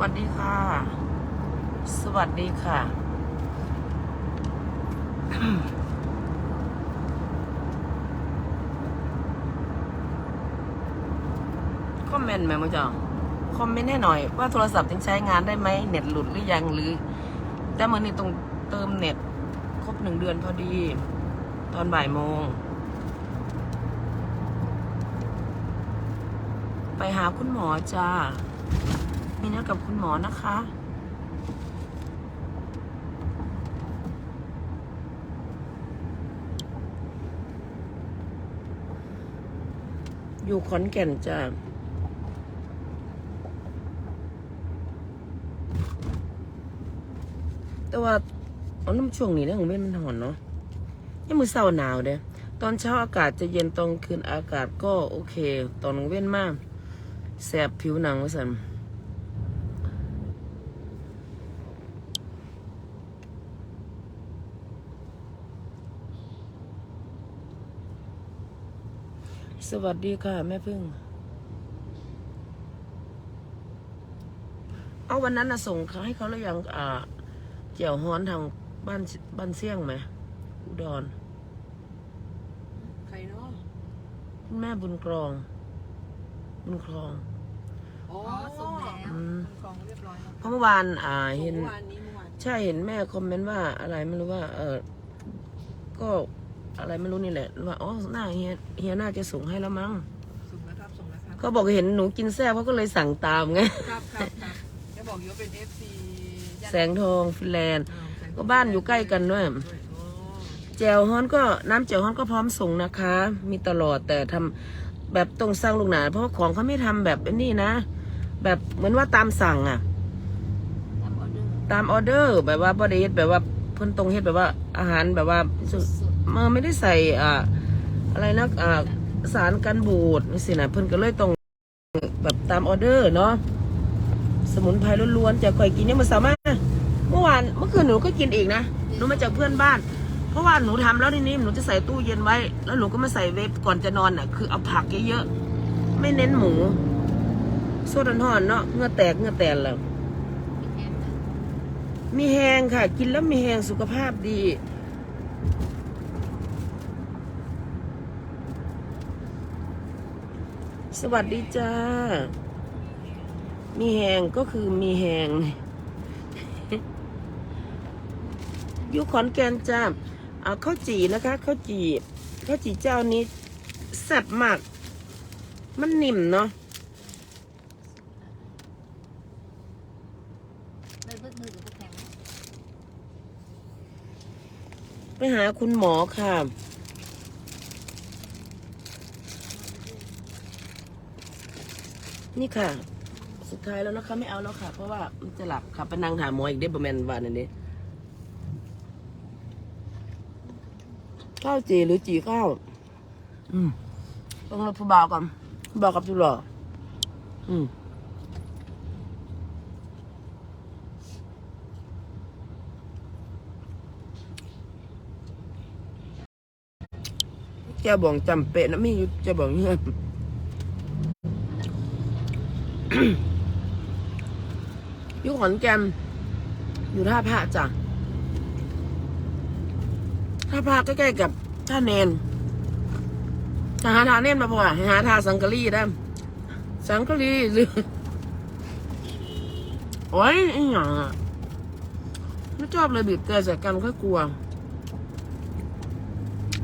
วัสดีค่ะ สวัสดีค่ะ คอมเมนต์ไหมมั้งจ๊ะคอมเมนต์ให้หน่อย ว่าโทรศัพท์ยังใช้งานได้ไหมเน็ตหลุดหรือยังหรือ แต่เมื่อนี้ต้องเติมเน็ต ครบหนึ่งเดือนพอดี ตอนบ่ายโมง ไปหาคุณหมอจ้า มีนัดกับคุณหมอนะคะ อยู่ขอนแก่นจ้าแต่ว่าเอาน้ำช่วงนี้นะของเว้นมันหอนเนาะยังมือเศร้าหนาวเด้ตอนเช้าอากาศจะเย็นตอนคืนอากาศก็โอเค ตอนกลางเว้นมาก แสบผิวหนังว่าสัน สวัสดีค่ะแม่พึ่ง เอาวันนั้นนะส่งเขาให้เขาแล้วยังอ่าเจียวฮ้อนทางบ้านบ้านเสี่ยงไหมอุดรใครเนาะคุณแม่บุญกรอง บุญครอง อ๋อส่งแล้วอืมกองเรียบร้อยแล้วเพราะเมื่อวานอ่าเห็นเมื่อวานนี้เมื่อวาน ใช่เห็นแม่คอมเมนต์ว่าอะไรไม่รู้ว่า เออก็ อะไรไม่รู้นี่แหละว่าอ๋อหน้าเฮียเฮียน่าจะส่งให้แล้วมั้งส่งแล้วครับส่งแล้วครับเขาบอกเห็นหนูกินแซ่บเขาก็เลยสั่งตามไงครับครับครับจะบอกอยู่ว่าเป็น FC แสงทองฟินแลนด์อ้าวแสงก็บ้านอยู่ใกล้กันด้วยโอ้แจวฮ้อนก็น้ำแจวฮ้อนก็พร้อมส่งนะคะ มีตลอดแต่ทำแบบต้องสร้างลูกหนาเพราะว่าของเขาไม่ทำแบบนี้นะ แบบเหมือนว่าตามสั่งอะทำออเดอร์ตามออเดอร์แบบว่าบริเฮ็ดแบบว่าเพิ่นตรงเฮ็ดแบบว่าอาหารแบบว่าสุดเมื่อไม่ได้ใส่อ่าอะไรนะอ่าสารกันบูดนี่สินะเพิ่นก็เลยต้องแบบตามออเดอร์เนาะสมุนไพรล้วนๆจะก่อยกินเนี่ยมันสามารถเมื่อวานเมื่อคืนหนูก็กินอีกนะหนูมาจากเพื่อนบ้าน เพราะว่าหนูทำแล้วทีนี้หนูจะใส่ตู้เย็นไว้ แล้วหนูก็มาใส่เวฟก่อนจะนอนอะ คือเอาผักเยอะๆไม่เน้นหมูโซดาทอนเนาะเงือแตกเงือแตนแล้วมีแหงค่ะ กินแล้วมีแหงสุขภาพดี สวัสดีจ้า มีแหงก็คือมีแหงอยู่ขอนแก่นจ้าเอาข้าวจีนะคะข้าวจีข้าวจีเจ้านี้แซ่บมาก มันนิ่มเนาะไปหาคุณหมอค่ะ นี่ค่ะ สุดท้ายแล้วนะคะ ไม่เอาแล้วค่ะ เพราะว่ามันจะหลับค่ะไปนั่งหาหมออีกได้ประมาณวันนี้ข้าวจีหรือจีข้าว อืมต้องรับผู้บ่าวก่อนผู้บ่าวกับผู้หล่ออืมแกบอกจำเป็นนะไม่อยู่จะบอกเงี้ย อยู่ขอนแก่นอยู่ท่าพระจ้ะท่าพระใกล้ๆกับท่าเนนหาทาเนนมาพอให้หาทาสังกะรีได้สังกะรีหรือโอ้ยไอ้หยังอะไม่ชอบเลยบีบเกลือใส่กันค่อยกลัว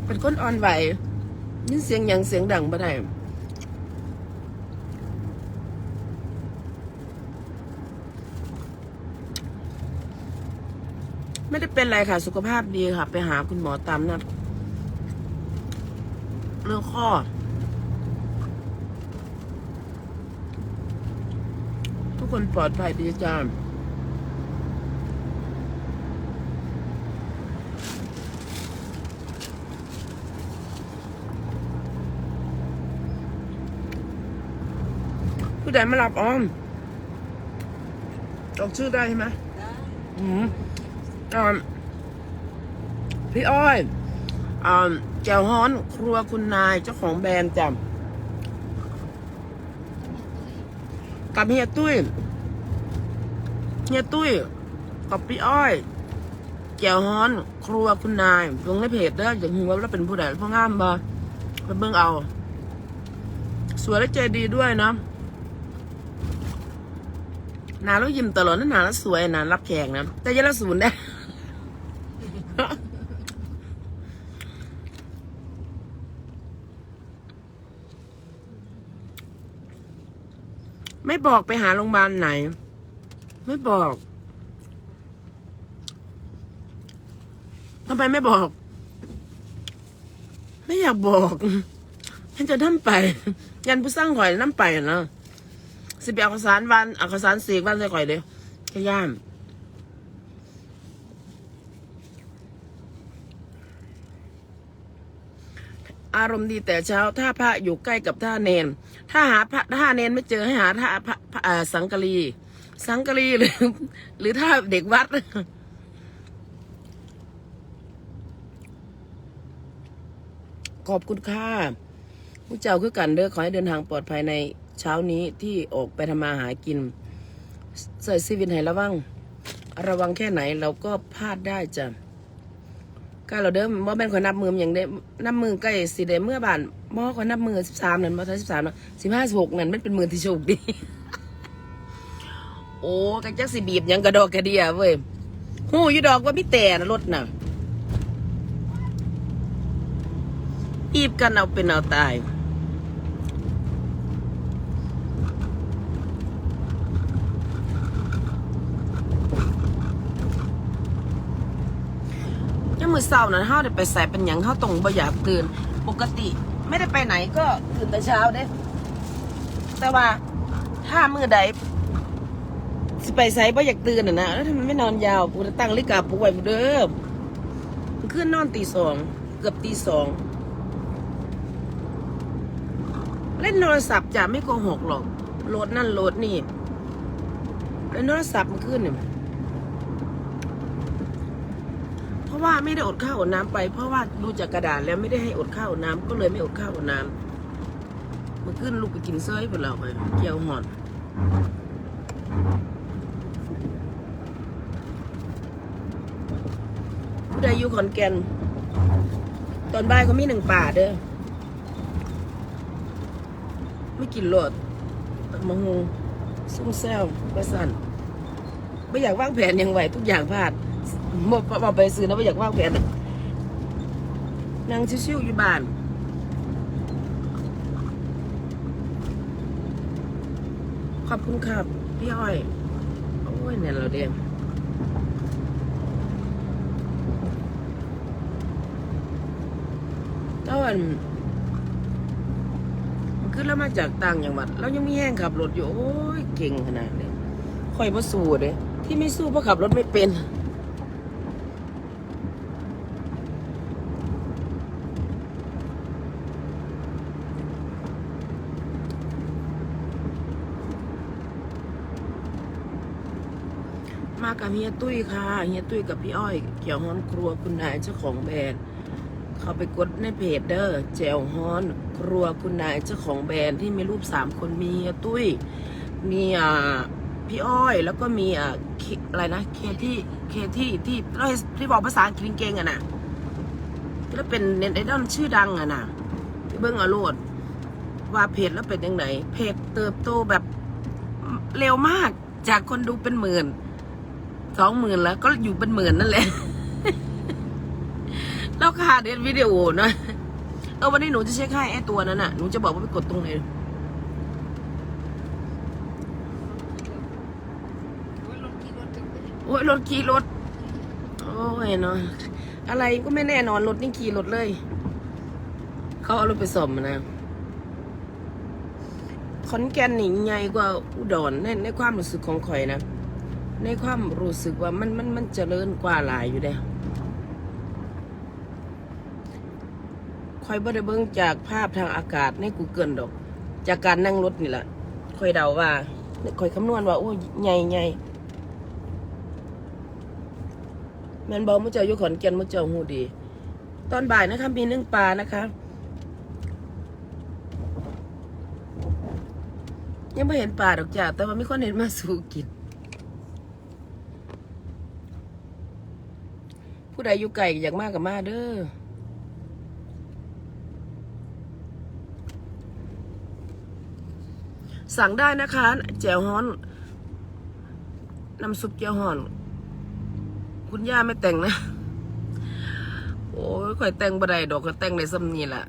เป็นคนอ่อนไหวยินเสียงยังเสียงดังบ่ได้ ไม่ได้เป็นไรค่ะ สุขภาพดีค่ะ ไปหาคุณหมอตามนัดเรื่องข้อ ทุกคนปลอดภัยดีจ้าผู้ใดมารับออมออกชื่อได้ใช่ไหมได้อืม พี่อ้อยอแจ่วฮ้อนครัวคุณนายเจ้าของแบรนด์จ้ะกับเฮียตุ้ยเฮียตุ้ยกับพี่อ้อยแก้วฮ้อนครัวคุณนายลงในเพจเด้ออย่างหัวแล้วเป็นผู้ใดผู้งามบ่ไปเบิ่งเอา สวยและใจดีด้วยนะหนาแล้วยิ้มตลอดนะหนาแล้วสวยหนารับแขกนะแต่ยังละศูนย์นะ ไม่บอกไปหาโรงพยาบาลไหน ไม่บอกทำไมไม่บอก ไม่อยากบอกฉันจะนั่ไป ยันผู้สร้างข่อยนั่ไปนะสิไปเอาข้าวสารวันเอาข้าวสารสีกวันใส่ข่อยเดียวขย่าม อารมณ์ดีแต่เช้า ถ้าพระอยู่ใกล้กับท่าเนน ถ้าหาพระท่าเนนไม่เจอให้หาท่าพระสังกรีสังกรีหรือ หรือท่าเด็กวัดขอบคุณค่ะผู้เจ้าคือกันเด้อขอให้เดินทางปลอดภัยในเช้านี้ที่ออกไปทำมาหากินใส่ซีวินให้ระวัง ระวังแค่ไหนเราก็พลาดได้จ้ะ ก็เราเดิมบ่แม่นขอยนับมืออย่างเด้นับมือใกล้สิเดเมื่อบานบ่ขอยนับมือสิบสามนั่นบ่ใช่สิบสามนะสิบห้าสิบหกนั่นมันเป็นมือที่โชคดี โอ้กระจักสิบีบยังกระดอกกระเดียเว้ยหูอยู่ดอกว่ามีแต่นะรถน่ะอีบกันเอาเป็นเอาตาย อเศร้านั้นเฮาได้ไปใส่เป็นหยังเฮาตรงบ่อยากตื่น ปกติไม่ได้ไปไหนก็ตื่นแต่เช้าเด้ แต่ว่าถ้ามือใดสิไปใส่บ่อยากตื่นน่ะนะแล้วทำไมไม่นอนยาวปูจะตั้งนาฬิกาปลุกไว้บ่เด้อมันขึ้นนอนตีสองเกือบตีสองเล่นโทรศัพท์จะไม่โกหกหรอกโหลดนั่นโหลดนี่เล่นโทรศัพท์มันขึ้นเนี่ยเพราะว่าไม่ได้อดข้าวอดน้ำไป เพราะว่าดูจากกระดาษแล้วไม่ได้ให้อดข้าวอดน้ำก็เลยไม่อดข้าวอดน้ำมันขึ้นลูกไปกินเซ้ยไปแล้วไปเกี่ยวหอนผู้ใดอยู่ขอนแก่นตอนบ่ายเขามีหนึ่งป่าเด้อไม่กินโหลดตักมะฮงซุ่มแซวประสันไม่อยากวางแผนยังไหวทุกอย่างพลาด บ่บ่ไปซื้อนะไม่อยากว่าแผนนั่งชิวๆอยู่บ้านขอบคุณครับพี่อ้อย โอ้ยเนี่ยเราเดียงตอนขึ้นแล้วมาจากต่างจังหวัดแล้วยังมีแห้งขับรถอยู่ โอ้ย เก่งขนาดนี้คอยมาสู้เลยที่ไม่สู้เพราะขับรถไม่เป็น กับเฮียตุ้ยค่ะเฮียตุ้ยกับพี่อ้อย เกี่ยวฮ้อนครัวคุณนายเจ้าของแบรนด์เข้าไปกดในเพจเด้อแจวฮ้อน ครัวคุณนายเจ้าของแบรนด์ที่มีรูปสามคนมีเฮียตุ้ยมีอ่าพี่อ้อยแล้วก็มีอ่าอะไรนะเคที่เคที่ที่ที่ที่บอกภาษาอังกฤษเก่งอะนะแล้วเป็นเน็ตไอดอลชื่อดังอะนะที่เบิ้งอโลดว่าเพจแล้วเป็นยังไงเพจเติบโตแบบเร็วมากจากคนดูเป็นหมื่น สองหมื่นแล้ว ก็อยู่เป็นหมื่นนั่นแหละแล้วค่ะเด็ดวิดีโอนะเออวันนี้หนูจะเช็คให้ไอ้ตัวนั้นน่ะหนูจะบอกว่าไปกดตรงไหนโอ้ยรถกี่รถถึงไปโอ้ยรถขี่รถ โอ้ยเนาะอะไรก็ไม่แน่นอนรถนี่ขี่รถเลย เขาเอารถไปส่อมนะขอนแก่นนี่ใหญ่กว่าอุดรในในความรู้สึกของข่อยนะ ในความรู้สึกว่ามันมันมันเจริญกว่าหลายอยู่เด้ข่อยบ่ได้เบิ่งจากภาพทางอากาศใน Google ดอก จากการนั่งรถนี่แหละข่อยเดาว่าข่อยคำนวณว่า โอ้ยใหญ่ใหญ่แมนบอกมุเจ้าอยู่ขอนแก่นมุเจ้าหูดี ตอนบ่ายนะคะมีนึ่งปลานะคะยังไม่เห็นปลาดอกจ้าแต่ว่ามีคนเห็นมาสู่กิน ผู้ใดอยู่ไกลอยากมากกับมาเด้อสั่งได้นะคะแจ่วฮ้อนน้ำซุปแจ่วฮ้อน คุณย่าไม่แต่งนะ โอ้ยข่อยแต่งบ่ได้ดอกข่อยแต่งในซ้ำนี่แหละ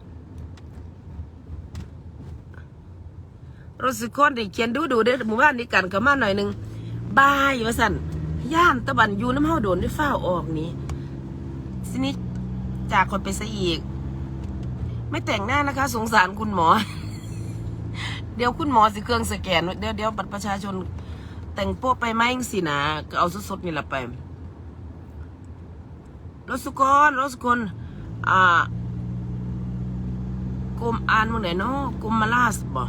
รถสิคอนด้เขียนดูดูเด้อหมู่บ้านนี้กันเข้ามาหน่อยหนึงบายว่าสั่นย่านตะบันยูน้ำเฮาโดนได้ฟ้าออกนี้ สินี้จากคนไปซะอีก ไม่แต่งหน้านะคะ สงสารคุณหมอ เดี๋ยวคุณหมอสิเครื่องสแกน เดี๋ยวเดี๋ยวบัตรประชาชน แต่งโป๊ะไปไหมจังสินะก็เอาสดๆนี่แหละไปรถสุกรรถสุกรอ่ากรมอ่านมื่อไหนเนาะกรมมาลาสบ่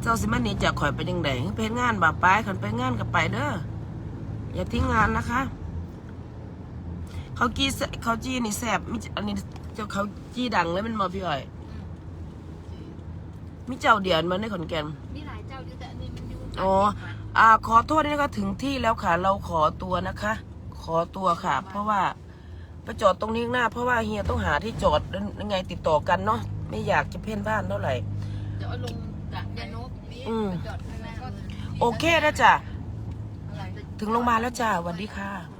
เจ้าสิมันนี่จะข่อยไปยังไงไปเฮ็ดงานบ่ไปขันไปงานกับไปเด้ออย่าทิ้งงานนะคะ เขากี้แซเขาจี้นี่แสบมิอันนี้เจ้าเขาจี้ดังเลยมันมาพี่อ้อยมิเจ้าเดียนมาในขอนแก่นมีหลายเจ้าอยู่แต่อันนี้มันอยู่อ๋ออ่าขอโทษด้วยนะคะถึงที่แล้วค่ะ เราขอตัวนะคะ ขอตัวค่ะ เพราะว่าไปจอดตรงนี้ข้างหน้า เพราะว่าเฮียต้องหาที่จอดยังไงติดต่อกันเนาะไม่อยากจะเพ่นบ้านเท่าไหร่จะเอาลงกะยานกนี่อืมไปจอดข้างหน้าก็โอเคนะจ้ะอะไรถึงโรงพยาบาลแล้วจ้าสวัสดีค่ะ